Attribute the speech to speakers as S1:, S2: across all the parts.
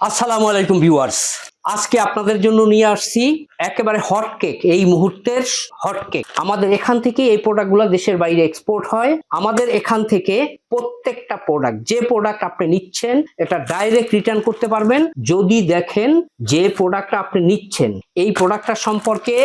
S1: আসসালামু আলাইকুম ভিউয়ার্স। আজকে আপনাদের জন্য নিয়ে আসছি একেবারে হট কেক এই মুহূর্তের হট কেক আমাদের এখান থেকে এই প্রোডাক্টগুলো দেশের বাইরে এক্সপোর্ট হয়। আমাদের এখান থেকে প্রত্যেকটা প্রোডাক্ট যে প্রোডাক্ট আপনি নিচ্ছেন, এটা ডাইরেক্ট রিটার্ন করতে পারবেন। যদি দেখেন যে প্রোডাক্টটা আপনি নিচ্ছেন, এই প্রোডাক্টটা সম্পর্কে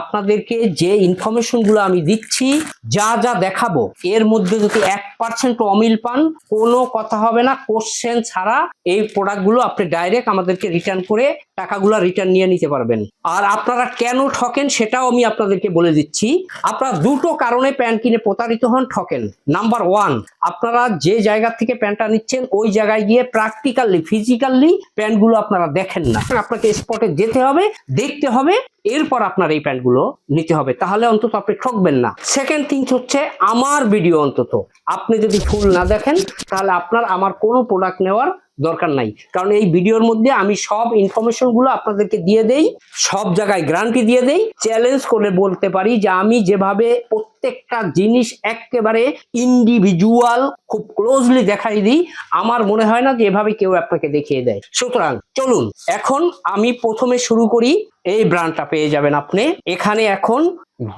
S1: আপনাদেরকে যে ইনফরমেশনগুলো আমি দিচ্ছি, যা যা দেখাবো, এর মধ্যে যদি এক পার্সেন্ট অমিল পান, কোনো কথা হবে না। কোশ্চেন ছাড়া এই প্রোডাক্টগুলো আপনি ডাইরেক্ট আমাদেরকে রিটার্ন করে টাকাগুলো রিটার্ন নিয়ে নিতে পারবেন। আর আপনারা কেন ঠকেন সেটাও আমি আপনাদেরকে বলে দিচ্ছি। আপনারা দুটো কারণে প্যান্ট কিনে প্রতারিত হন, ঠকেন। নাম্বার ওয়ান আপনারা যে জায়গা থেকে প্যান্টটা নিচ্ছেন, ওই জায়গায় গিয়ে প্র্যাকটিক্যালি ফিজিক্যালি প্যান্টগুলো আপনারা দেখেন না। আপনাকে স্পটে যেতে হবে, দেখতে হবে, এরপর আপনার এই প্যান্টগুলো নিতে হবে। তাহলে অন্তত আপনি ঠকবেন না। সেকেন্ড থিংস হচ্ছে, আমার ভিডিও অন্তত। আপনি যদি ফুল না দেখেন, তাহলে আপনার, আমার কোনো প্রোডাক্ট নেওয়ার দরকার নাই। কারণ এই ভিডিওর মধ্যে আমি সব ইনফরমেশনগুলো আপনাদেরকে দিয়ে দেই, সব জায়গায় গ্যারান্টি দিয়ে দেই চ্যালেঞ্জ করে বলতে পারি যে আমি যেভাবে প্রত্যেকটা জিনিস একেবারে ইন্ডিভিজুয়াল খুব ক্লোজলি দেখাই দিই, আমার মনে হয় না যে এভাবে কেউ আপনাকে দেখিয়ে দেয়। সুতরাং চলুন, এখন আমি প্রথমে শুরু করি, এই ব্র্যান্ডটা পেয়ে যাবেন আপনি। এখানে এখন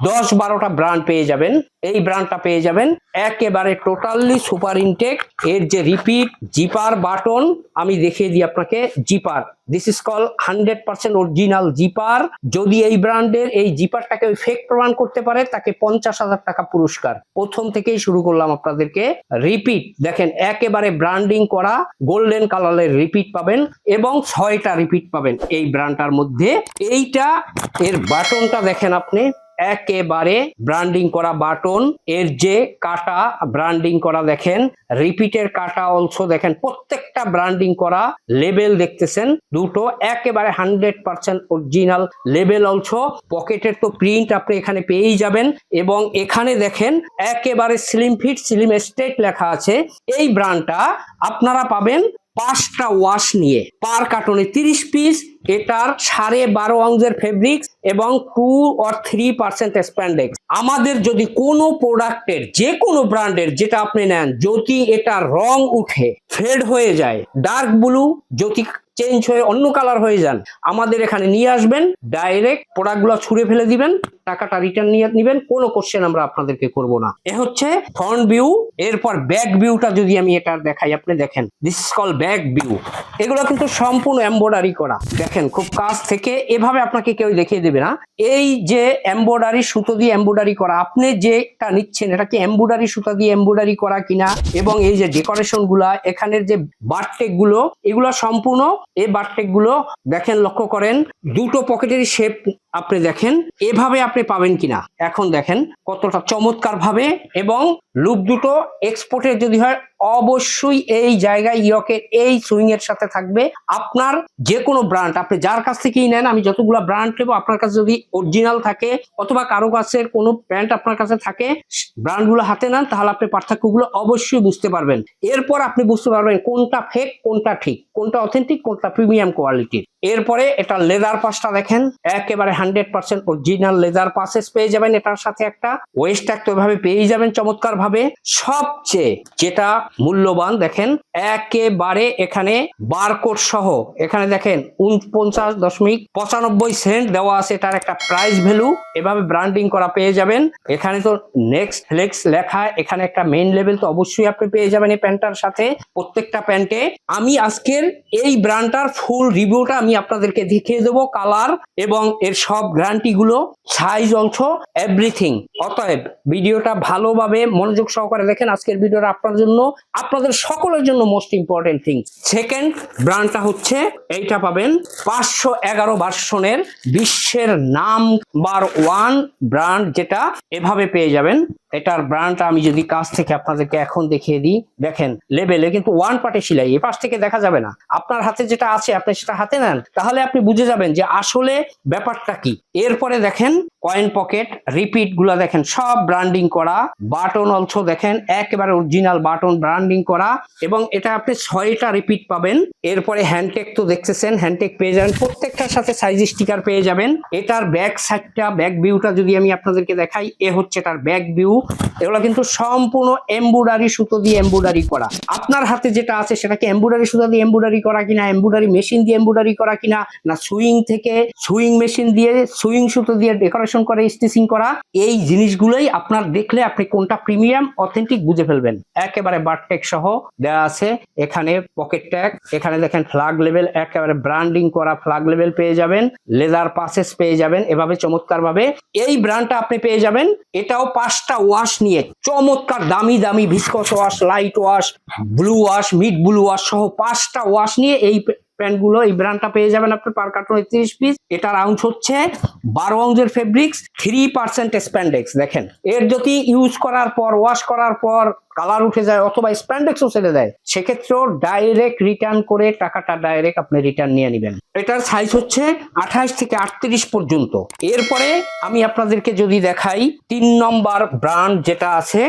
S1: দশ বারোটা ব্র্যান্ড পেয়ে যাবেন। এই ব্র্যান্ডটা পেয়ে যাবেন। একেবারে টোটালি সুপার ইনটেক এর যে রিপিট জিপার বাটন আমি দেখিয়ে দিই আপনাকে zipper this is call hundred percent original zipper যদি এই ব্র্যান্ডের এই জিপারটাকে ওই ফেক প্রমাণ করতে পারে, তাকে পঞ্চাশ হাজার টাকা পুরস্কার। প্রথম থেকেই শুরু করলাম আপনাদেরকে। রিপিট দেখেন, একেবারে ব্র্যান্ডিং করা গোল্ডেন কালারের রিপিট পাবেন এবং ছয়টা রিপিট পাবেন এই ব্র্যান্ডটার মধ্যে। এইটা, এর বাটনটা দেখেন আপনি। একেবারে ব্র্যান্ডিং করা বাটন এর যে কাটা ব্র্যান্ডিং করা দেখেন রিপিটের কাটা অলসো দেখেন, প্রত্যেকটা ব্র্যান্ডিং করা লেবেল দেখতেছেন, দুটো একেবারে hundred percent original label also পকেটের তো প্রিন্ট আপনি এখানে পেয়েই যাবেন, এবং এখানে দেখেন একেবারে স্লিম ফিট স্লিম স্টেট লেখা আছে, এই ব্র্যান্ডটা আপনারা পাবেন পাঁচটা ওয়াশ নিয়ে পার কার্টনে তিরিশ পিস এটার সাড়ে বারো অংশের ফেব্রিক্স এবং two or three percent spandex আমাদের যদি কোনো প্রোডাক্টের যে কোনো ব্র্যান্ডের যেটা আপনি নেন, যদি এটা রং উঠে ফেড হয়ে যায় ডার্ক ব্লু যদি চেঞ্জ হয়ে অন্য কালার হয়ে যান। আমাদের এখানে নিয়ে আসবেন ডাইরেক্ট প্রোডাক্টগুলো ছুঁড়ে ফেলে দিবেন, টাকাটা রিটার্ন নিয়ে নেবেন, কোনো কোশ্চেন আমরা আপনাদেরকে করব না। এ হচ্ছে ফ্রন্ট ভিউ এরপর ব্যাক ভিউটা যদি আমি এটা দেখাই, আপনি দেখেন this is call back view এগুলো কিন্তু সম্পূর্ণ এমব্রয়ডারি করা। দেখেন, খুব কাছ থেকে এভাবে আপনাকে কেউ দেখিয়ে দেবে না। এই যে এমব্রয়ডারি সুতো দিয়ে এমব্রয়ডারি করা, আপনি যেটা নিচ্ছেন, এটা কি এমব্রয়ডারি সুতো দিয়ে এমব্রয়ডারি করা কিনা? এবং এই যে ডেকোরেশনগুলা, এখানের যে বারটেকগুলো, এগুলো সম্পূর্ণ এই বারটেকগুলো দেখেন লক্ষ্য করেন দুটো পকেটের শেপ আপনি দেখেন, এভাবে আপনি পাবেন কিনা? এখন দেখেন, কতটা চমৎকার ভাবে এবং লুপ দুটো এক্সপোর্টের যদি হয়, অবশ্যই এই জায়গায় ইয়কের এই সুইং এর সাথে থাকবে। আপনার যে কোনো ব্র্যান্ড, আপনি যার কাছ থেকেই নেন, আমি যতগুলো ব্র্যান্ড নেব, আপনার কাছে যদি অরিজিনাল থাকে অথবা কারও কাছে কোনো প্যান্ট আপনার কাছে থাকে, ব্র্যান্ডগুলো হাতে নেন, তাহলে আপনি পার্থক্যগুলো অবশ্যই বুঝতে পারবেন। এরপর আপনি বুঝতে পারবেন কোনটা ফেক কোনটা ঠিক, কোনটা অথেন্টিক কোনটা প্রিমিয়াম কোয়ালিটির এরপরে এটা লেদার পাসটা দেখেন, একেবারে hundred percent original leather patches পেয়ে যাবেন এটার সাথে একটা। ওয়েস্ট তো এভাবে পেয়েই যাবেন চমৎকার ভাবে সবচেয়ে যেটা মূল্যবান দেখেন, একেবারে এখানে বারকোড সহ, এখানে দেখেন উনপঞ্চাশ দশমিক পঁচানব্বই সেন্ট দেওয়া আছে এটার একটা প্রাইস ভ্যালু। এভাবে ব্র্যান্ডিং করা পেয়ে যাবেন। এখানে তো নেক্সট ফ্লেক্স লেখা, এখানে একটা মেইন লেভেল তো অবশ্যই আপনি পেয়ে যাবেন এই প্যান্টটার সাথে প্রত্যেকটা প্যান্টে। আমি আজকের এই ব্র্যান্ডটার ফুল রিভিউটা আমি আপনাদেরকে দেখিয়ে দেবো কালার এবং এর সব গ্যারান্টি গুলো সাইজ অংশ এভরিথিং অতএব ভিডিওটা ভালোভাবে মনোযোগ সহকারে দেখেন আজকের ভিডিওটা আপনার জন্য, আপনাদের সকলের জন্য মোস্ট ইম্পর্টেন্ট থিং সেকেন্ড ব্র্যান্ডটা হচ্ছে, এইটা পাবেন পাঁচশো এগারো ভার্সনের বিশ্বের নাম্বার ওয়ান ব্র্যান্ড যেটা এভাবে পেয়ে যাবেন। এটার ব্র্যান্ডটা আমি যদি কাছ থেকে আপনাদেরকে এখন দেখিয়ে দিই, দেখেন লেবেলে কিন্তু ওয়ান পার্টে সিলাই, এ পাশ থেকে দেখা যাবে না। আপনার হাতে যেটা আছে, আপনি সেটা হাতে নেন। তাহলে আপনি বুঝে যাবেন যে আসলে ব্যাপারটা কি। এরপরে দেখেন কয়েন পকেট রিপিটগুলা দেখেন, সব ব্র্যান্ডিং করা বাটন অলসো দেখেন, একেবারে অরিজিনাল বাটন ব্র্যান্ডিং করা, এবং এটা আপনি ছয়টা রিপিট পাবেন। এরপরে হ্যান্ডটেক তো দেখতেছেন হ্যান্ডটেক পেয়ে যাবেন, প্রত্যেকটা প্রত্যেকটার সাথে সাইজ স্টিকার পেয়ে যাবেন। এটার ব্যাক সাইডটা ব্যাক ভিউটা যদি আমি আপনাদেরকে দেখাই, এ হচ্ছে এটার ব্যাক ভিউ এগুলো কিন্তু সম্পূর্ণ এমব্রয়ডারি সুতো দিয়ে এমব্রয়ডারি করা। আপনার হাতে যেটা আছে সেটাকে এমব্রয়ডারি সুতো দিয়ে এমব্রয়ডারি করা কিনা এমব্রয়ডারি মেশিন দিয়ে এমব্রয়ডারি করা কিনা, না সুইং থেকে সুইং মেশিন দিয়ে সুইং সুতো দিয়ে ডেকোরেশন করে স্টিচিং করা, এই জিনিসগুলোই আপনার দেখলে আপনি কোনটা প্রিমিয়াম অথেন্টিক বুঝে ফেলবেন। একেবারে বারটেক সহ দেওয়া আছে। এখানে পকেট ট্যাগ এখানে দেখেন ফ্লাগ লেভেল একেবারে ব্র্যান্ডিং করা ফ্লাগ লেভেল পেয়ে যাবেন লেদার পাসেস পেয়ে যাবেন, এভাবে চমৎকার ভাবে এই ব্র্যান্ডটা আপনি পেয়ে যাবেন। এটাও পাঁচটা ওয়াশ নিয়ে চমৎকার দামি দামি viscose wash light wash blue wash mid blue wash সহ পাঁচটা ওয়াশ নিয়ে এই প্যান্টগুলো, এই ব্র্যান্ডটা পেয়ে যাবেন আপনি পার কার্টুনে তিরিশ পিস এটার আউন্স হচ্ছে বারো আউন্সের ফেব্রিক্স থ্রি পার্সেন্ট স্প্যান্ডেক্স দেখেন। এর যদি ইউজ করার পর ওয়াশ করার পর কালার উঠে যায় অথবা স্প্যান্ডেক্সও ছেড়ে দেয়, সেক্ষেত্রেও ডাইরেক্ট রিটার্ন করে টাকাটা ডাইরেক্ট আপনি রিটার্ন নিয়ে নেবেন। এটার সাইজ হচ্ছে আঠাশ থেকে আটত্রিশ পর্যন্ত। এরপরে আমি আপনাদেরকে যদি দেখাই, তিন নম্বর ব্র্যান্ড যেটা আছে,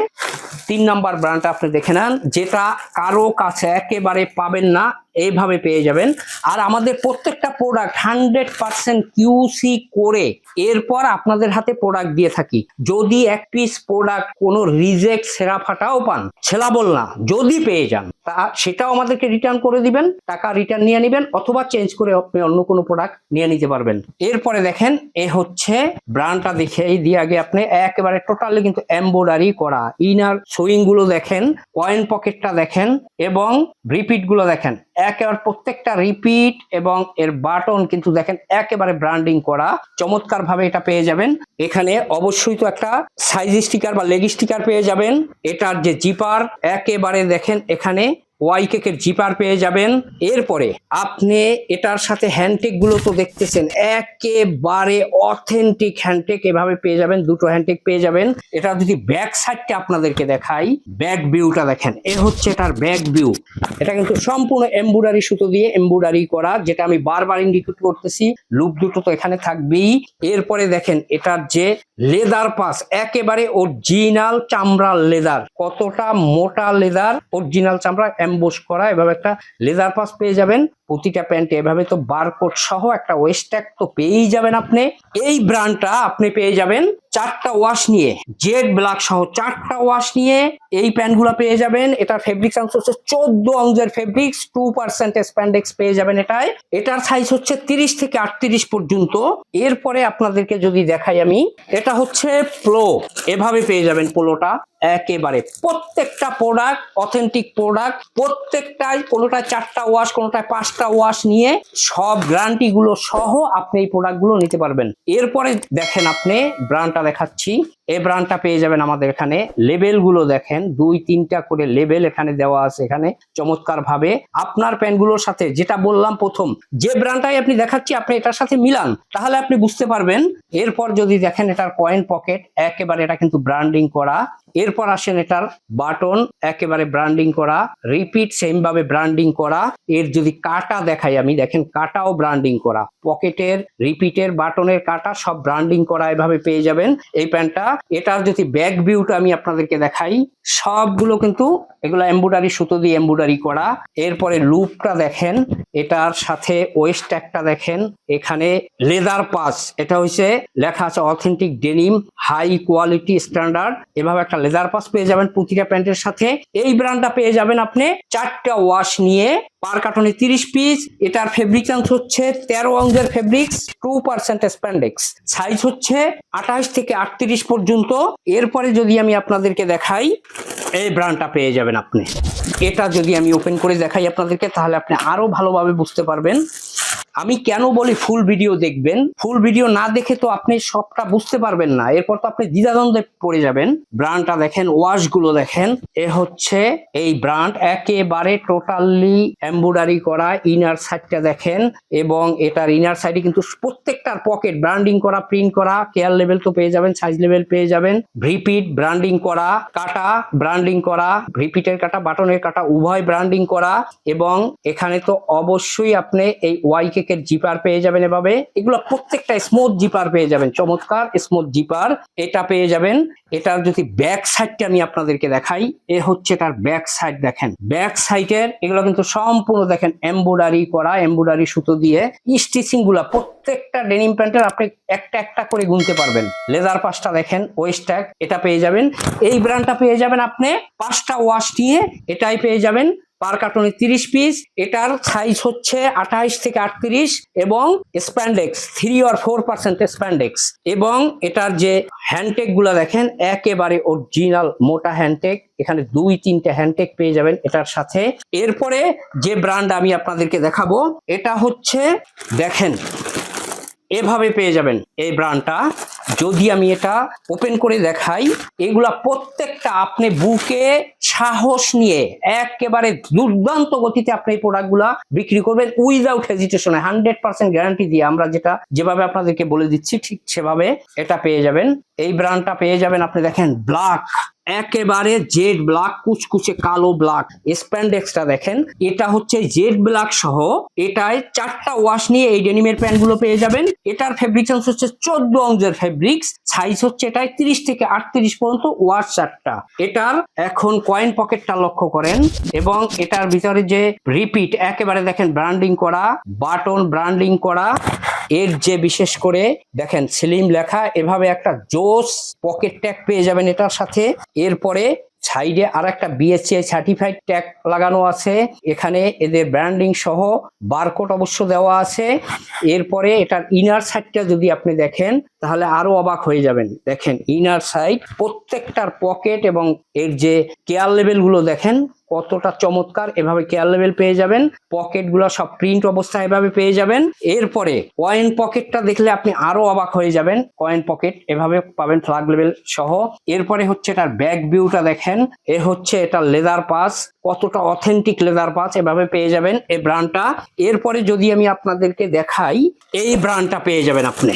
S1: তিন নম্বর ব্র্যান্ডটা আপনি দেখে নেন, যেটা কারও কাছে একেবারে পাবেন না, এইভাবে পেয়ে যাবেন। আর আমাদের প্রত্যেকটা প্রোডাক্ট হান্ড্রেড পার্সেন্ট কিউসি করে এরপর আপনাদের হাতে প্রোডাক্ট দিয়ে থাকি। যদি এক পিস প্রোডাক্ট কোনো রিজেক্ট সেরা ফাটাও পান ছেলা বল না, যদি পেয়ে যান, তা সেটাও আমাদেরকে রিটার্ন করে দিবেন, টাকা রিটার্ন নিয়ে নেবেন, অথবা চেঞ্জ করে আপনি অন্য কোনো প্রোডাক্ট নিয়ে নিতে পারবেন। এরপরে দেখেন, এ হচ্ছে ব্র্যান্ডটা দেখে এই দিয়ে আগে আপনি একেবারে টোটালি কিন্তু এমব্রয়ডারি করা ইনার সুইংগুলো দেখেন কয়েন পকেটটা দেখেন, এবং রিপিটগুলো দেখেন। একেবারে প্রত্যেকটা রিপিট এবং এর বাটন কিন্তু দেখেন, একেবারে ব্র্যান্ডিং করা চমৎকার ভাবে এটা পেয়ে যাবেন। এখানে অবশ্যই তো একটা সাইজ স্টিকার বা লেগ স্টিকার পেয়ে যাবেন। এটার যে জিপার একেবারে দেখেন এখানে ওয়াই কেকের জিপার পেয়ে যাবেন। এরপরে আপনি এটার সাথে হ্যান্ডটেকগুলো তো দেখতেছেন, একেবারে অথেন্টিক হ্যান্ডটেক এভাবে পেয়ে যাবেন, দুটো হ্যান্ডটেক পেয়ে যাবেন। এটা যদি ব্যাক সাইডটা আপনাদেরকে দেখাই ব্যাক ভিউটা দেখেন, এ হচ্ছে এটার ব্যাক ভিউ এটা কিন্তু সম্পূর্ণ এমব্রয়ডারি সুতো দিয়ে এমব্রয়ডারি করা, যেটা আমি বারবার ইন্ডিকেট করতেছি। লুপ দুটো তো এখানে থাকবেই। এরপরে দেখেন, এটার যে লেদার পাস, একেবারে অরিজিনাল চামড়ার লেদার, কতটা মোটা লেদার অরিজিনাল চামড়া এমবোস করা, এভাবে একটা লেদার পাস পেয়ে যাবেন। প্রতিটা প্যান্টে এভাবে তো বারকোড সহ একটা ওয়েস্ট ট্যাগ তো পেয়েই যাবেন আপনি। এই ব্র্যান্ডটা আপনি পেয়ে যাবেন চারটা ওয়াশ নিয়ে জেড ব্ল্যাক সহ চারটা ওয়াশ নিয়ে এই প্যান্টগুলো পেয়ে যাবেন। এটা ফেব্রিক অংশ হচ্ছে চোদ্দ অংশের ফেব্রিক্স টু পার্সেন্ট স্প্যান্ডেক্স পেয়ে যাবেন এটায়। এটার সাইজ হচ্ছে তিরিশ থেকে আটত্রিশ পর্যন্ত। এরপরে আপনাদেরকে যদি দেখাই আমি, এটা হচ্ছে প্লো এভাবে পেয়ে যাবেন পোলোটা একেবারে প্রত্যেকটা প্রোডাক্ট অথেন্টিক প্রোডাক্ট প্রত্যেকটাই কোনোটায় চারটা ওয়াশ কোনোটায় পাঁচটা ওয়াশ নিয়ে সব গ্যারান্টি গুলো সহ আপনি এই প্রোডাক্টগুলো নিতে পারবেন। এরপরে দেখেন আপনি ব্র্যান্ডটা দেখাচ্ছি। এই ব্র্যান্ডটা পেয়ে যাবেন আমাদের এখানে। লেবেলগুলো দেখেন, দুই, তিনটা করে লেবেল এখানে দেওয়া আছে এখানে চমৎকার ভাবে আপনার প্যান্টগুলোর সাথে যেটা বললাম প্রথম, যে ব্র্যান্ডটাই আপনি দেখাচ্ছি, আপনি এটার সাথে মিলান, তাহলে আপনি বুঝতে পারবেন। এরপর যদি দেখেন এটার কয়েন পকেট একেবারে এটা কিন্তু ব্র্যান্ডিং করা। এরপর আসেন এটার বাটন, একেবারে ব্র্যান্ডিং করা রিপিট সেম ভাবে ব্র্যান্ডিং করা। এর যদি কাটা দেখাই আমি, দেখেন কাটাও ব্র্যান্ডিং করা। পকেটের রিপিটের বাটনের কাটা সব ব্র্যান্ডিং করা এভাবে পেয়ে যাবেন। এই প্যান্টটা, এটার যদি ব্যাক ভিউটা আমি আপনাদেরকে দেখাই, সবগুলো কিন্তু এগুলো এম্বুডারি সুতো দিয়ে এম্বুডারি করা। এরপরে লুপটা দেখেন, এটার সাথে ওয়েস্ট ট্যাগটা দেখেন। এখানে লেদার পাস এটা হচ্ছে লেখা আছে authentic denim high quality standard এভাবে একটা লেদার পাস পেয়ে যাবেন প্রতিটা প্যান্টের সাথে। এই ব্র্যান্ডটা পেয়ে যাবেন আপনি চারটা ওয়াশ নিয়ে। পার কার্টনে তিরিশ পিস এটার ফেব্রিক্স হচ্ছে তেরো অংশের fabrics two percent spandex size হচ্ছে আঠাশ থেকে আটত্রিশ পর্যন্ত। এরপরে যদি আমি আপনাদেরকে দেখাই, এই ব্র্যান্ডটা পেয়ে যাবেন আপনি। এটা যদি আমি ওপেন করে দেখাই আপনাদেরকে, তাহলে আপনি আরও ভালোভাবে বুঝতে পারবেন। আমি কেন বলি ফুল ভিডিও দেখবেন? ফুল ভিডিও না দেখে তো আপনি সবটা বুঝতে পারবেন না। এরপর তো আপনি দ্বিধাদ্বন্দ্বে পড়ে যাবেন। ব্র্যান্ডটা দেখেন ওয়াশগুলো দেখেন। এ হচ্ছে এই ব্র্যান্ড একেবারে টোটালি এমব্রয়ডারি করা ইনার সাইডটা দেখেন এবং এটার ইনার সাইডে কিন্তু প্রত্যেকটার পকেট ব্র্যান্ডিং করা প্রিন্ট করা কেয়ার লেভেল তো পেয়ে যাবেন সাইজ লেভেল পেয়ে যাবেন। রিপিট ব্র্যান্ডিং করা, কাটা ব্র্যান্ডিং করা রিপিটের কাটা বাটনের কাটা, উভয় ব্র্যান্ডিং করা এবং এখানে তো অবশ্যই আপনি এই ওয়াই কেকের জিপার পেয়ে যাবেন এভাবে। এগুলো প্রত্যেকটা স্মুথ জিপার পেয়ে যাবেন। চমৎকার স্মুথ জিপার এটা পেয়ে যাবেন। এটার যদি ব্যাক সাইডটা আমি আপনাদেরকে দেখাই, এ হচ্ছে তার ব্যাক সাইড দেখেন। ব্যাক সাইডের এগুলো কিন্তু সম্পূর্ণ দেখেন এমব্রয়ডারি করা এমব্রয়ডারি সুতো দিয়ে। স্টিচিংগুলা প্রত্যেকটা ডেনিম প্যান্টের আপনি একটা একটা করে গুনতে পারবেন। লেদার পাশটা দেখেন ওয়েস্ট এটা পেয়ে যাবেন। এই ব্র্যান্ডটা পেয়ে যাবেন আপনি পাঁচটা ওয়াশ নিয়ে এটাই পেয়ে যাবেন। পার কার্টনে তিরিশ পিস এটার সাইজ হচ্ছে আঠাইশ থেকে আটত্রিশ এবং স্প্যান্ডেক্স থ্রি আর ফোর পার্সেন্ট স্প্যান্ডেক্স এবং এটার যে হ্যান্ডটেকগুলা দেখেন, একেবারে অরিজিনাল মোটা হ্যান্ডটেক এখানে দুই তিনটে হ্যান্ডটেক পেয়ে যাবেন এটার সাথে। এরপরে যে ব্র্যান্ড আমি আপনাদেরকে দেখাবো, এটা হচ্ছে, দেখেন এভাবে পেয়ে যাবেন। এই ব্র্যান্ডটা যদি আমি এটা ওপেন করে দেখাই, এগুলা প্রত্যেকটা আপনি বুকে সাহস নিয়ে একেবারে দুর্দান্ত গতিতে আপনি এই প্রোডাক্টগুলা বিক্রি করবেন উইদাউট হেজিটেশনে হান্ড্রেড পার্সেন্ট গ্যারান্টি দিয়ে আমরা যেটা, যেভাবে আপনাদেরকে বলে দিচ্ছি, ঠিক সেভাবে এটা পেয়ে যাবেন। এই ব্র্যান্ডটা পেয়ে যাবেন আপনি দেখেন ব্ল্যাক একেবারে জেড ব্ল্যাক, কুচকুচে কালো ব্ল্যাক। স্প্যান্ডেক্সটা দেখেন। এটা হচ্ছে জেড ব্ল্যাক সহ। এটায় চারটা ওয়াশ নিয়ে এই ডেনিমের প্যান্টগুলো পেয়ে যাবেন। এটার ফেব্রিক্স হচ্ছে চোদ্দ অংশের ফেব্রিক্স সাইজ হচ্ছে এটায় তিরিশ থেকে আটত্রিশ পর্যন্ত ওয়াশ চারটা। এটার এখন কয়েন পকেটটা লক্ষ্য করেন এবং এটার ভিতরে যে রিপিট একেবারে দেখেন ব্র্যান্ডিং করা বাটন ব্র্যান্ডিং করা। এর যে বিশেষ করে দেখেন স্লিম লেখা, এভাবে একটা জোস পকেট ট্যাগ পেয়ে যাবেন এটার সাথে। এরপরে সাইডে আর একটা বিএসসিআই সার্টিফাইড ট্যাগ লাগানো আছে। এখানে এদের ব্র্যান্ডিং সহ বারকোড অবশ্য দেওয়া আছে। এরপরে এটার ইনার সাইডটা যদি আপনি দেখেন, তাহলে আরও অবাক হয়ে যাবেন। দেখেন ইনার সাইড প্রত্যেকটার পকেট এবং এর যে কেয়ার লেভেলগুলো দেখেন কতটা চমৎকার, এভাবে কেয়ার লেভেল পেয়ে যাবেন। পকেটগুলো সব প্রিন্ট অবস্থায় এভাবে পেয়ে যাবেন। এরপরে কয়েন পকেটটা দেখলে আপনি আরও অবাক হয়ে যাবেন। কয়েন পকেট এভাবে পাবেন ফ্লাগ লেভেল সহ। এরপরে হচ্ছে এটার ব্যাক ভিউটা দেখেন। এ হচ্ছে এটা লেদার পাস কতটা অথেন্টিক লেদার পাস এভাবে পেয়ে যাবেন এই ব্র্যান্ডটা এরপরে যদি আমি আপনাদেরকে দেখাই, এই ব্র্যান্ডটা পেয়ে যাবেন আপনি।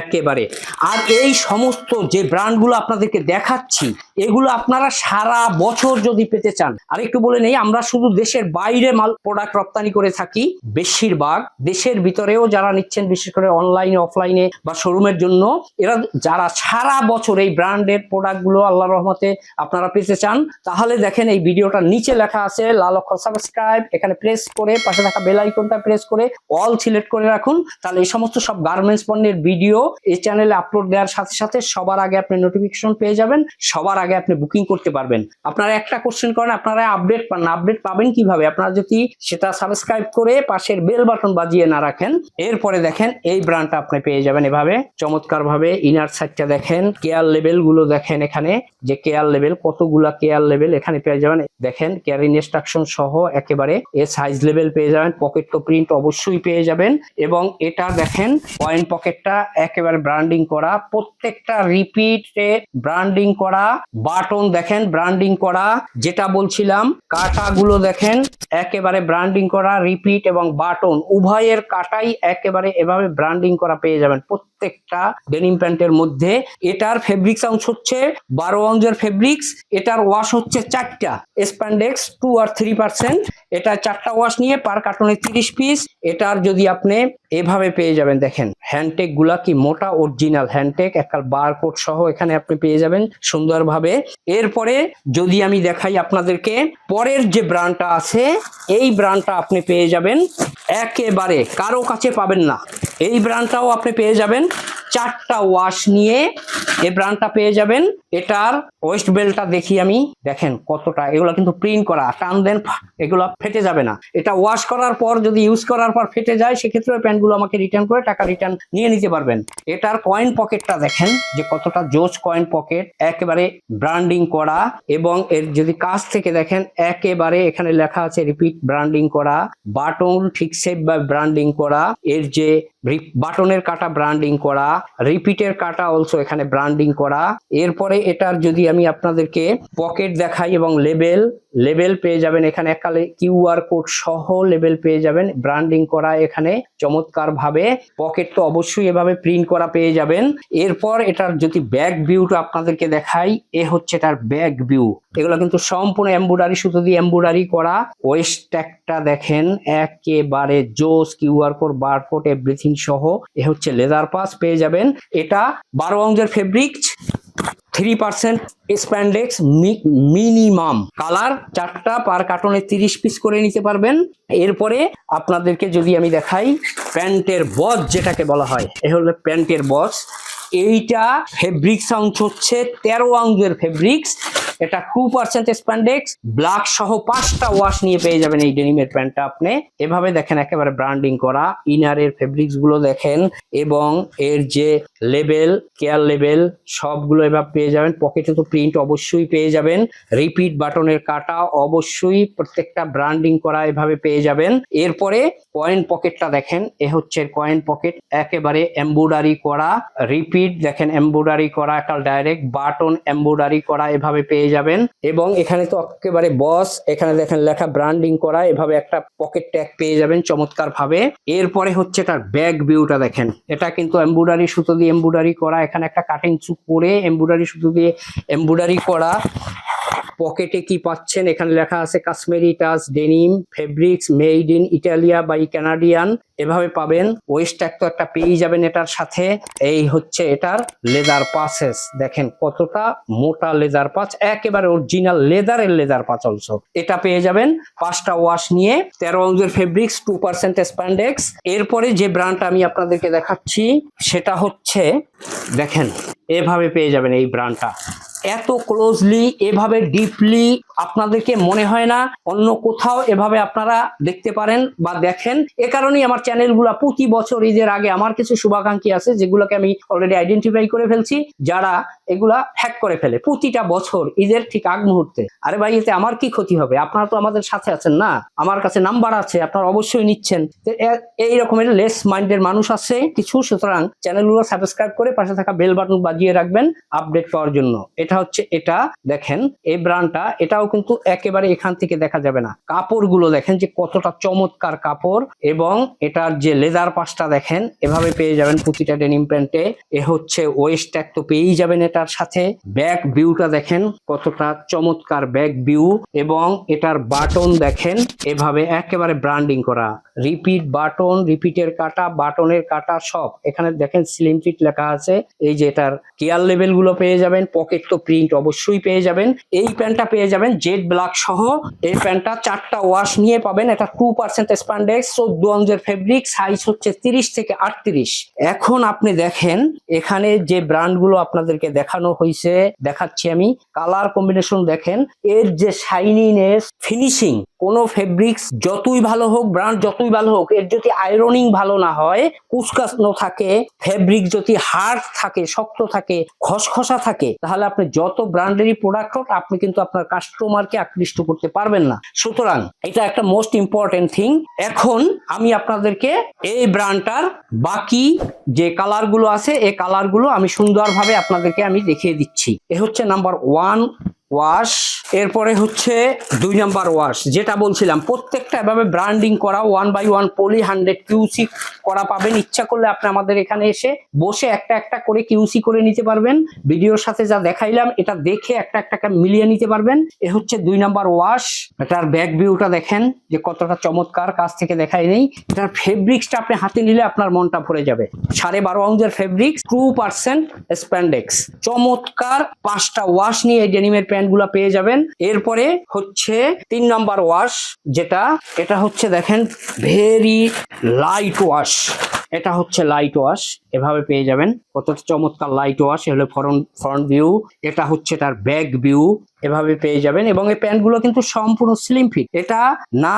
S1: একেবারে। আর এই সমস্ত যে ব্র্যান্ডগুলো আপনাদেরকে দেখাচ্ছি, এগুলো আপনারা সারা বছর যদি পেতে চান, আর একটু বলে নেই, আমরা শুধু দেশের বাইরে মাল প্রোডাক্ট রপ্তানি করে থাকি, বেশিরভাগ। দেশের ভিতরেও যারা নিচ্ছেন, বিশেষ করে অনলাইনে অফলাইনে বা শোরুমের জন্য, এরা যারা সারা বছর এই ব্র্যান্ডের প্রোডাক্টগুলো আল্লাহ রহমতে আপনারা পেতে চান, তাহলে দেখেন এই ভিডিওটা নিচে লেখা আছে, লাল অক্ষর সাবস্ক্রাইব এখানে প্রেস করে, পাশে থাকা বেল আইকনটা প্রেস করে অল সিলেক্ট করে রাখুন। তাহলে এই সমস্ত সব গার্মেন্টস পণ্যের ভিডিও এই চ্যানেলে আপলোড দেওয়ার সাথে সাথে সবার আগে আপনি নোটিফিকেশন পেয়ে যাবেন, সবার আগে আপনি বুকিং করতে পারবেন। আপনারা একটা কোশ্চেন করেন, আপনারা আপডেট পান আপডেট পাবেন কীভাবে? আপনারা যদি সেটা সাবস্ক্রাইব করে পাশের বেল বাটন বাজিয়ে না রাখেন, এরপরে দেখেন এই ব্র্যান্ডটা আপনি পেয়ে যাবেন এভাবে। চমৎকার ভাবে ইনার সাইডটা দেখেন কেয়ার লেভেলগুলো দেখেন এখানে। যে কেয়ার লেভেল কতগুলা কেয়ার লেভেল এখানে পেয়ে যাবেন, দেখেন কেয়ার ইনস্ট্রাকশন সহ একেবারে এ সাইজ লেভেল পেয়ে যাবেন। পকেট তো প্রিন্ট অবশ্যই পেয়ে যাবেন এবং এটা দেখেন কয়েন পকেটটা একেবারে ব্র্যান্ডিং করা, প্রত্যেকটা রিপিটে ব্র্যান্ডিং করা বাটন দেখেন ব্র্যান্ডিং করা, যেটা বলছিলাম, কাটাগুলো দেখেন, একেবারে ব্র্যান্ডিং করা রিপিট এবং বাটন উভয়ের কাটাই একেবারে এভাবে ব্র্যান্ডিং করা পেয়ে যাবেন প্রত্যেকটা ডেনিম প্যান্টের মধ্যে। এটার ফেব্রিক্স অংশ হচ্ছে বারো অঞ্জের ফেব্রিক্স এটার ওয়াশ হচ্ছে চারটা স্প্যান্ডেক্স টু আর থ্রি পার্সেন্ট এটা চারটা ওয়াশ নিয়ে পার কার্টনে তিরিশ পিস এটার যদি আপনি এভাবে পেয়ে যাবেন, দেখেন হ্যান্ডটেকগুলা কি মোটা অরিজিনাল হ্যান্ডটেক একটা বারকোড সহ এখানে আপনি পেয়ে যাবেন সুন্দরভাবে। এরপরে যদি আমি দেখাই আপনাদেরকে, পরের যে ব্র্যান্ডটা আছে, এই ব্র্যান্ডটা আপনি পেয়ে যাবেন একেবারে কারও কাছে পাবেন না। এই ব্র্যান্ডটাও আপনি পেয়ে যাবেন চারটা ওয়াশ নিয়ে এই ব্র্যান্ডটা পেয়ে যাবেন। এটার ওয়েস্ট বেল্টটা দেখি আমি, দেখেন কতটা, এগুলো কিন্তু প্রিন্ট করা, টান দেন এগুলো ফেটে যাবে না। এটা ওয়াশ করার পর যদি ইউজ করার পর ফেটে যায় সেক্ষেত্রে ওই প্যান্টগুলো আমাকে রিটার্ন করে টাকা রিটার্ন নিয়ে নিতে পারবেন। এটার কয়েন পকেটটা দেখেন যে কতটা জোস কয়েন পকেট একেবারে ব্র্যান্ডিং করা এবং এর যদি কাছ থেকে দেখেন, একেবারে এখানে লেখা আছে রিপিট ব্র্যান্ডিং করা বাটন ঠিক সেভ বা ব্র্যান্ডিং করা। এর যে বাটনের কাটা ব্র্যান্ডিং করা রিপিটের কাটা অলসো এখানে ব্র্যান্ডিং করা। এরপরে এটার যদি আমি আপনাদেরকে পকেট দেখাই এবং লেবেল লেবেল পেয়ে যাবেন এখানে একালে কিউআর কোড সহ লেবেল পেয়ে যাবেন ব্র্যান্ডিং করা এখানে চমৎকার ভাবে পকেট তো অবশ্যই এভাবে প্রিন্ট করা পেয়ে যাবেন। এরপর এটার যদি ব্যাক ভিউটা আপনাদেরকে দেখাই, এ হচ্ছে এটার ব্যাক ভিউ এগুলো কিন্তু সম্পূর্ণ এম্বুডারি সুতো দিয়ে এম্বুডারি করা। ওয়েস্ট ট্যাগটা দেখেন, একেবারে জোস কিউআর কোড বারকোড এভরিথিং সহ, এ হচ্ছে লেদার পাস পেয়ে যাবেন। এটা বারো অঙ্গের fabric three percent spandex minimum colour চারটা পার কার্টনে তিরিশ পিস করে নিতে পারবেন। এরপরে আপনাদেরকে যদি আমি দেখাই, প্যান্টের বস যেটাকে বলা হয়, এ হলো প্যান্টের বস। এইটা ফেব্রিক্স অংশ হচ্ছে তেরো অঙ্গের ফেব্রিক্স এটা টু পার্সেন্ট স্প্যান্ডেক্স ব্ল্যাক সহ পাঁচটা ওয়াশ নিয়ে পেয়ে যাবেন এই ডেনিমের প্যান্টটা আপনি। এভাবে দেখেন একেবারে ব্র্যান্ডিং করা। ইনারের ফেব্রিক্সগুলো দেখেন এবং এর যে লেবেল কেয়ার লেবেল সবগুলো এভাবে পেয়ে যাবেন। পকেটে তো প্রিন্ট অবশ্যই পেয়ে যাবেন। রিপিট বাটনের কাটা অবশ্যই প্রত্যেকটা ব্র্যান্ডিং করা এভাবে পেয়ে যাবেন। এরপরে কয়েন পকেটটা দেখেন। এ হচ্ছে কয়েন পকেট একেবারে এম্বুডারি করা। রিপিট দেখেন এম্ব্রয়ডারি করা একটা ডাইরেক্ট বাটন এম্ব্রয়ডারি করা, এভাবে পেয়ে যাবেন। এবং এখানে তো একেবারে বস এখানে দেখেন লেখা ব্র্যান্ডিং করা, এভাবে একটা পকেট ট্যাগ পেয়ে যাবেন চমৎকার ভাবে এরপরে হচ্ছে তার ব্যাক ভিউটা দেখেন। এটা কিন্তু এম্ব্রয়ডারি সুতো দিয়ে এম্ব্রয়ডারি করা, এখানে একটা কাটিং চুপ করে এম্ব্রয়ডারি সুতো দিয়ে এম্ব্রয়ডারি করা। পকেটে কি পাচ্ছেন? এখানে লেখা আছে Kashmiri touch, denim, fabrics, made in Italia by Canadian. এভাবে পাবেন। ওয়েস্ট তো একটা পেয়ে যাবেন এটার সাথে। এই হচ্ছে এটার লেদার পাসেস। দেখেন কতটা মোটা লেদার পাচ একেবারে অরিজিনাল লেদারের লেদার পাচ অলসো এটা পেয়ে যাবেন পাঁচটা ওয়াশ নিয়ে। তেরো অঞ্জের ফেব্রিক্স টু পার্সেন্ট স্প্যান্ডেক্স এরপরে যে ব্র্যান্ডটা আমি আপনাদেরকে দেখাচ্ছি, সেটা হচ্ছে, দেখেন, এভাবে পেয়ে যাবেন এই ব্র্যান্ডটা এত ক্লোজলি এভাবে ডিপলি আপনাদেরকে মনে হয় না, অন্য কোথাও এভাবে আপনারা দেখতে পারেন বা দেখেন। এ কারণেই আমার চ্যানেলগুলো প্রতি বছর ঈদের আগে আমার কিছু শুভাকাঙ্ক্ষী আছে, যেগুলোকে আমি অলরেডি আইডেন্টিফাই করে ফেলছি, যারা এগুলা হ্যাক করে ফেলে প্রতিটা বছর ঈদের ঠিক আগ মুহূর্তে। আরে ভাই, এতে আমার কি ক্ষতি হবে? আপনারা তো আমাদের সাথে আছেন না? আমার কাছে নাম্বার আছে, আপনারা অবশ্যই নিচ্ছেন। এই রকমের লেস মাইন্ডের মানুষ আছে কিছু, সুতরাং চ্যানেলগুলো সাবস্ক্রাইব করে পাশে থাকা বেল বাটন বাজিয়ে রাখবেন আপডেট পাওয়ার জন্য। এটা হচ্ছে এটা, দেখেন, এই ব্র্যান্ডটা এটাও কিন্তু একেবারে এখান থেকে দেখা যাবে না। কাপড়গুলো দেখেন যে কতটা চমৎকার কাপড় এবং এটার যে লেদার পাশটা দেখেন, এভাবে পেয়ে যাবেন প্রতিটা ডেনিম প্যান্টে এ। হচ্ছে ওয়েস্ট ট্যাগ তো পেয়েই যাবেন এটার সাথে। ব্যাক ভিউটা দেখেন, কতটা চমৎকার ব্যাক ভিউ এবং এটার বাটন দেখেন, এভাবে একেবারে ব্র্যান্ডিং করা। রিপিট বাটন রিপিটের কাটা বাটনের কাটা সব। এখানে দেখেন স্লিম ফিট লেখা আছে। এই যে এটার কেয়ার লেভেলগুলো পেয়ে যাবেন পকেট তো প্রিন্ট অবশ্যই পেয়ে যাবেন। এই প্যান্টটা পেয়ে যাবেন জেড ব্ল্যাক সহ। এই প্যান্টটা চারটা ওয়াশ নিয়ে পাবেন। এটা টু পার্সেন্ট স্প্যান্ডেক্স চোদ্দ অঞ্জের ফেব্রিক সাইজ হচ্ছে তিরিশ থেকে আটত্রিশ। এখন আপনি দেখেন, এখানে যে ব্র্যান্ডগুলো আপনাদেরকে দেখানো হয়েছে দেখাচ্ছি আমি। কালার কম্বিনেশন দেখেন, এর যে শাইনিনেস ফিনিশিং কোন ফেব্রিক্স যতই ভালো হোক ব্র্যান্ড যতই ভালো হোক, এর যদি আয়রনিং ভালো না হয়, কুচকানো থাকে ফেব্রিক যদি হার্ড থাকে, শক্ত থাকে, খসখসা থাকে, তাহলে আপনি যত ব্র্যান্ডেরই প্রোডাক্ট হোক, আপনি কিন্তু আপনার কাস্টমারকে আকৃষ্ট করতে পারবেন না। সুতরাং এটা একটা মোস্ট ইম্পর্টেন্ট থিং এখন আমি আপনাদেরকে এই ব্র্যান্ডটার বাকি যে কালারগুলো আছে এই কালারগুলো আমি সুন্দরভাবে আপনাদেরকে আমি দেখিয়ে দিচ্ছি। এ হচ্ছে নাম্বার ওয়ান ওয়াশ এরপরে হচ্ছে দুই নাম্বার ওয়াশ। যেটা বলছিলাম, প্রত্যেকটা এভাবে ব্র্যান্ডিং করা one by one poly hundred QC করা পাবেন। ইচ্ছা করলে আপনি আমাদের এখানে এসে বসে একটা একটা করে কিউসি করে নিতে পারবেন। ভিডিওর সাথে যা দেখাইলাম, এটা দেখে একটা একটা মিলিয়ে নিতে পারবেন। এ হচ্ছে দুই নাম্বার ওয়াশ। এটার ব্যাক ভিউটা দেখেন যে কতটা চমৎকার, কাছ থেকে দেখাই নেই। এটার ফেব্রিক্সটা আপনি হাতে নিলে আপনার মনটা ভরে যাবে। সাড়ে বারো অঞ্জের ফেব্রিক্স টু পার্সেন্ট স্প্যান্ডেক্স চমৎকার পাঁচটা ওয়াশ নিয়ে এই ডেনিমের প্যান্টগুলো পেয়ে যাবেন। এরপরে হচ্ছে তিন নাম্বার ওয়াশ, যেটা, এটা হচ্ছে দেখেন ভেরি লাইট ওয়াশ। এটা হচ্ছে লাইট ওয়াশ, এভাবে পেয়ে যাবেন। কতটা চমৎকার লাইট ওয়াশ হলো ফ্রন্ট ফ্রন্ট ভিউ। এটা হচ্ছে তার ব্যাক ভিউ, এভাবে পেয়ে যাবেন। এবং এই প্যান্টগুলো কিন্তু সম্পূর্ণ স্লিম ফিট এটা না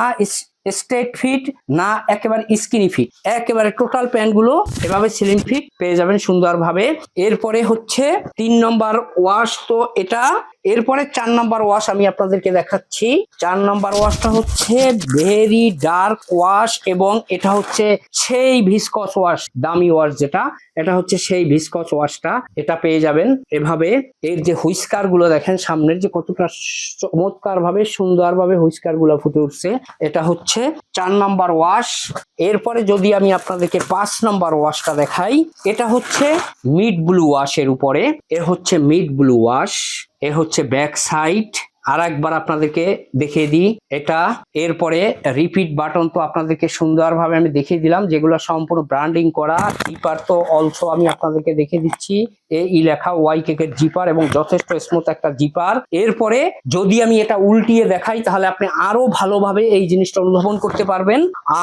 S1: স্ট্রেট ফিট না একেবারে স্কিনি ফিট একেবারে টোটাল প্যান্টগুলো এভাবে স্লিম ফিট পেয়ে যাবেন সুন্দরভাবে। এরপরে হচ্ছে তিন নম্বর ওয়াশ, তো এটা এরপরে চার নাম্বার ওয়াশ আমি আপনাদেরকে দেখাচ্ছি। চার নাম্বার ওয়াশটা হচ্ছে ভেরি ডার্ক ওয়াশ এবং এটা হচ্ছে সেই ভিসকস ওয়াশ দামি ওয়াশ যেটা। এটা হচ্ছে সেই ভিসকস ওয়াশটা এটা পেয়ে যাবেন এভাবে। এর যে হুইস্কারগুলো দেখেন সামনের যে কতটা চমৎকার ভাবে সুন্দর ভাবে হুইস্কারগুলো ফুটে উঠছে, এটা হচ্ছে চার নাম্বার ওয়াশ এরপরে যদি আমি আপনাদেরকে পাঁচ নাম্বার ওয়াশটা দেখাই, এটা হচ্ছে মিড ব্লু ওয়াশের উপরে। এ হচ্ছে মিড ব্লু ওয়াশ এ হচ্ছে ব্যাক সাইড আর একবার আপনাদেরকে দেখিয়ে দিই। এটা এরপরে রিপিট বাটন তো আপনাদেরকে সুন্দরভাবে আমি দেখিয়ে দিলাম, যেগুলো সম্পূর্ণ ব্র্যান্ডিং করা। জিপার তো অলসো আমি আপনাদেরকে দেখিয়ে দিচ্ছি। এ ই লেখা ওয়াই কেকের জিপার এবং যথেষ্ট স্মুথ একটা জিপার এরপরে যদি আমি এটা উল্টিয়ে দেখাই, তাহলে আপনি আরও ভালোভাবে এই জিনিসটা অনুধাবন করতে পারবেন।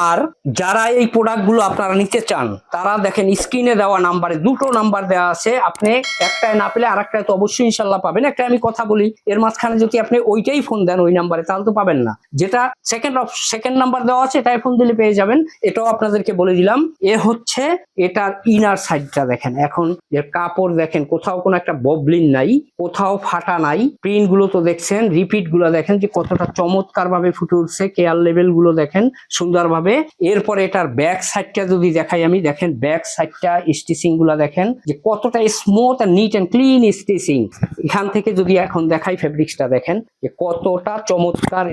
S1: আর যারা এই প্রোডাক্টগুলো আপনারা নিতে চান, তারা দেখেন স্ক্রিনে দেওয়া নাম্বারে দুটো নাম্বার দেওয়া আছে। আপনি একটায় না পেলে আর তো অবশ্যই ইনশাল্লাহ পাবেন। একটা আমি কথা বলি, এর মাঝখানে যদি আপনি ওইটাই ফোন দেন ওই নাম্বারে তাহলে তো পাবেন না। যেটা সেকেন্ড সেকেন্ড নাম্বার দেওয়া আছে, এটাই ফোন দিলে পেয়ে যাবেন। এটাও আপনাদেরকে বলে দিলাম। এ হচ্ছে এটার ইনার সাইডটা দেখেন। এখন যে কাপড় দেখেন, কোথাও কোনো একটা ববলিন নাই, কোথাও ফাটা নাই। প্রিন্টগুলো তো দেখছেন রিপিটগুলো দেখেন যে কতটা চমৎকার ভাবে ফুটে উঠছে কেয়ার লেভেলগুলো দেখেন সুন্দরভাবে। এরপরে এটার ব্যাক সাইডটা যদি দেখাই আমি, দেখেন ব্যাক সাইডটা স্টিচিংগুলা দেখেন, যে কতটা স্মুথ আর নিট অ্যান্ড ক্লিন স্টিচিং এখান থেকে যদি এখন দেখাই ফেব্রিক্সটা দেখেন যে কতটা চমৎকার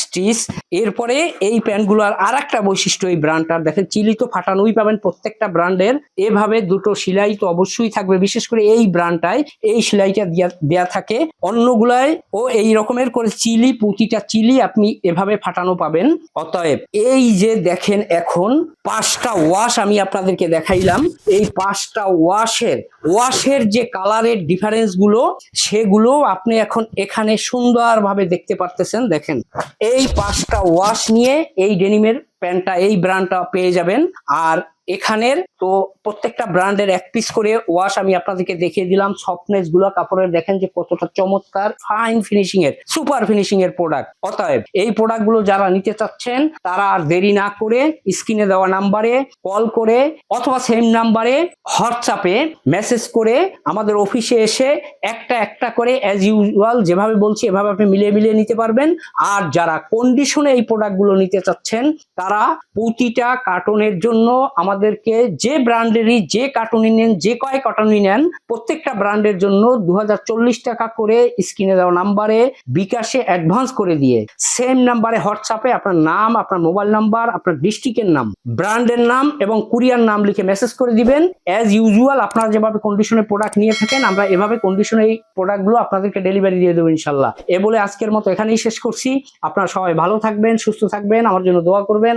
S1: স্টিচ। এরপরে এই প্যান্টগুলোর আর একটা বৈশিষ্ট্য এই ব্র্যান্ডটার। দেখেন, চিলি তো ফাটানোই পাবেন প্রত্যেকটা ব্র্যান্ডের। এভাবে দুটো সেলাই তো অবশ্যই থাকবে। বিশেষ করে এই ব্র্যান্ডটায় এই সেলাইটা দেয়া থাকে। অন্যগুলায় ও এই রকমের করে চিলি, প্রতিটা চিলি আপনি এভাবে ফাটানো পাবেন। অতএব এই যে দেখেন এখন পাঁচটা ওয়াশ আমি আপনাদেরকে দেখাইলাম। এই পাঁচটা ওয়াশের ওয়াশের যে কালারের ডিফারেন্সগুলো, সেগুলো আপনি এখন এখানে সুন্দরভাবে দেখতে পারতেছেন, দেখেন। এই পাঁচটা ওয়াশ নিয়ে এই ডেনিমের প্যান্টটা, এই ব্র্যান্ডটা পেয়ে যাবেন। আর এখানের তো প্রত্যেকটা ব্র্যান্ডের এক পিস করে ওয়াশ আমি আপনাদেরকে দেখিয়ে দিলাম। সফটনেসগুলো, কাপড়ের দেখেন যে কতটা চমৎকার ফাইন ফিনিশিং এর সুপার ফিনিশিং এর প্রোডাক্ট অতএব এই প্রোডাক্টগুলো যারা নিতে চাচ্ছেন, তারা আর দেরি না করে স্ক্রিনে দেওয়া নাম্বারে কল করে অথবা সেম নাম্বারে হোয়াটসঅ্যাপে মেসেজ করে আমাদের অফিসে এসে একটা একটা করে অ্যাজ ইউজুয়াল যেভাবে বলছি, এভাবে আপনি মিলিয়ে মিলিয়ে নিতে পারবেন। আর যারা কন্ডিশনে এই প্রোডাক্টগুলো নিতে চাচ্ছেন, তারা প্রতিটা কার্টনের জন্য আমাদেরকে যে ব্র্যান্ডেরই যে কার্টুনই নেন, যে কয় কার্টুনই নেন, প্রত্যেকটা ব্র্যান্ডের জন্য দু হাজার চল্লিশ টাকা করে স্ক্রিনে দেওয়া নাম্বারে বিকাশে অ্যাডভান্স করে দিয়ে সেম নাম্বারে হোয়াটসঅ্যাপে আপনার নাম, আপনার মোবাইল নাম্বার আপনার ডিস্ট্রিক্টের নাম, ব্র্যান্ডের নাম এবং কুরিয়ার নাম লিখে মেসেজ করে দিবেন। অ্যাজ ইউজুয়াল আপনারা যেভাবে কন্ডিশনে প্রোডাক্ট নিয়ে থাকেন, আমরা এভাবে কন্ডিশনে এই প্রোডাক্টগুলো আপনাদেরকে ডেলিভারি দিয়ে দেবো ইনশাল্লাহ। এ বলে আজকের মতো এখানেই শেষ করছি। আপনারা সবাই ভালো থাকবেন, সুস্থ থাকবেন, আমার জন্য দোয়া করবেন।